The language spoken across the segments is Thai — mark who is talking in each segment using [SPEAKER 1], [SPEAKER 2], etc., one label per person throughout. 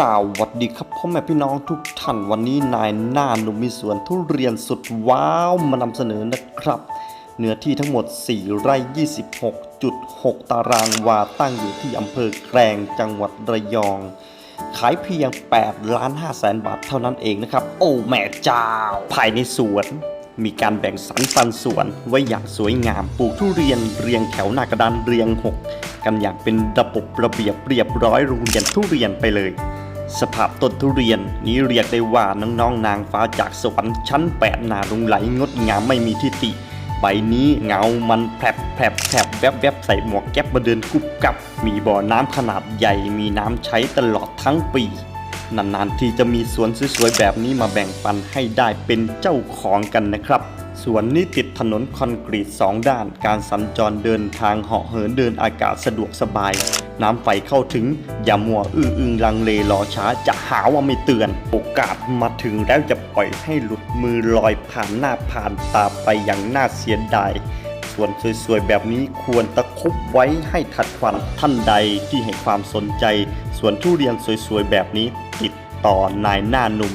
[SPEAKER 1] สวัสดีครับพ่อแม่พี่น้องทุกท่านวันนี้นายหน้าหนุ่มมีสวนทุเรียนสุดว้าวมานำเสนอนะครับ เนื้อที่ทั้งหมด 4 ไร่ 26.6 ตารางวาตั้งอยู่ที่อำเภอแกลงจังหวัดระยอง ขายเพียง8ล้าน5แสนบาทเท่านั้นเองนะครับ โอ้แม่เจ้า ภายในสวนมีการแบ่งสรรปันส่วนไว้อย่างสวยงาม ปลูกทุเรียนเรียงแถวหน้ากระดานเรียงหกกันอย่างเป็นระบบระเบียบเรียบร้อยโรงเรียนทุเรียนไปเลย สภาพต้นทุเรียนนี้เรียกได้ว่าน้องๆนางฟ้าจากสวรรค์ชั้นแปดนาลงไหลงดงามไม่มีที่ติ ใบนี้เงามันแผลบแผลบแผลบแวบแวบใส่หมวกแก๊ปมาเดินกุบกับ มีบ่อน้ำขนาดใหญ่มีน้ำใช้ตลอดทั้งปี นานๆที่จะมีสวนสวยๆแบบนี้มาแบ่งปันให้ได้เป็นเจ้าของกันนะครับสวนนี้ติดถนนคอนกรีตสองด้าน การสัญจรเดินทางเหาะเหินเดินอากาศสะดวกสบาย น้ำไฟเข้าถึง อย่ามัวอื้ออึงลังเลรอช้าจะหาว่าไม่เตือน โอกาสมาถึงแล้วจะปล่อยให้หลุดมือลอยผ่านหน้าผ่านตาไปอย่างน่าเสียดายส่วนสวยๆ แบบนี้ควรตะคุบไว้ให้ทัดควันท่านใดที่ให้ความสนใจ ส่วนทุเรียนสวยๆ แบบนี้ติดต่อนายหน้าหนุ่ม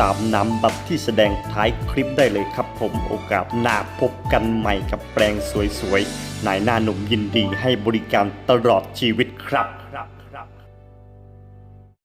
[SPEAKER 1] ตามนำบัตรที่แสดงท้ายคลิปได้เลยครับผมโอกาสหน้าพบกันใหม่กับแปลงสวยๆนายหน้าหนุ่มยินดีให้บริการตลอดชีวิตครับ